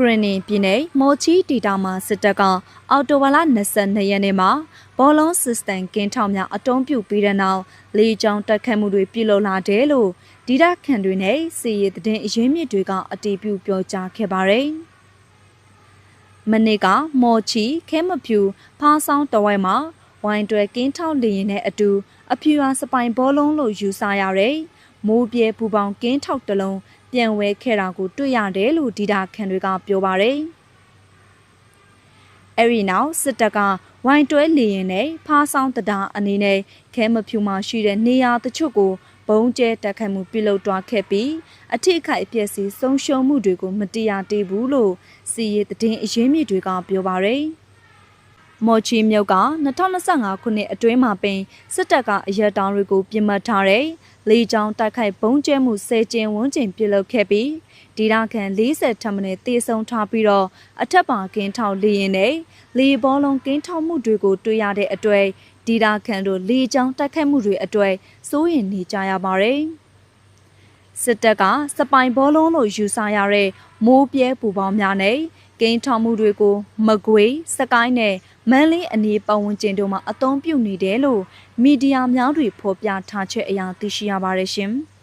ဂရနီပြည်နယ်မော်ချီတီတာမှာစစ်တပ်ကအော်တိုဝါလာ22ရက်နေ့မှာဘောလုံးစစ်စတန်ကင်းထောင်များအတုံးပြုပြီးတဲ့နောက်လေကြောင်းတက်ခတ်မှုတွေပြုလုပ်လာတယ်လို့ဒီဒခန်တွေနဲ့စီရီသတင်းအရင်းမြစ်တွေကအတည်ပြုပြောကြားခဲ့ပါတယ်။မနေ့ကမော်ချီခဲမဖြူဖားဆောင်တဝိုင်းမှာဝိုင်းတွဲကင်းထောက်လေရင်နဲ့အတူအဖြူအားစပိုင်ဘောလုံးလို့ယူဆရတဲ့မိုးပြဲပူပေါင်းကင်းထောက်တစ်လုံး ပြန်ဝဲခဲ့တာကိုတွေ့ရတယ်လို့ဒီတာခန်တွေကပြောပါတယ်။အဲ့ဒီနောက်စစ်တပ်ကဝိုင်းတွဲလေရင်နဲ့ဖားဆောင်တံတားအနေနဲ့ခဲမဖြူမှရှိတဲ့နေရာတချို့ကိုဘုံကျဲတက်ခတ်မှုပြုလုပ်သွားခဲ့ပြီးအထိအခိုက်အပျက်စီးဆုံးရှုံးမှုတွေကိုမတရားတေးဘူးလို့စီရီသတင်းအရင်းမြစ်တွေကပြောပါတယ်။ မော်ချီမြုပ်က2025ခုနှစ်အတွင်းမှာပင်စစ်တပ်ကအရက်တောင်တွေကိုပြစ်မှတ်ထားတဲ့လေကြောင်းတိုက်ခိုက်ဘုံကျဲမှုဆဲကျင်းဝန်းကျင်ပြုလုပ်ခဲ့ပြီးဒီရခန်40ထပ်မံတေဆုံးထားပြီးတော့အထက်ပါကင်းထောက်လေရင်နဲ့လေဘောလုံးကင်းထောက်မှုတွေကိုတွေ့ရတဲ့အတွက်ဒီရခန်တို့လေကြောင်းတိုက်ခိုက်မှုတွေအတွက်စိုးရိမ်နေကြရပါတယ်စစ်တပ်ကစပိုင်ဘောလုံးလို့ယူဆရတဲ့မိုးပြဲပူပေါင်းများနဲ့ ကင်းထောင်မှုတွေကိုမကွေးစကိုင်းနဲ့မန်းလေးအနီးပတ်ဝန်းကျင်တို့မှာအသုံးပြုနေတယ်လို့မီဒီယာများတွေဖော်ပြထားချက်အရသိရှိရပါတယ်ရှင်။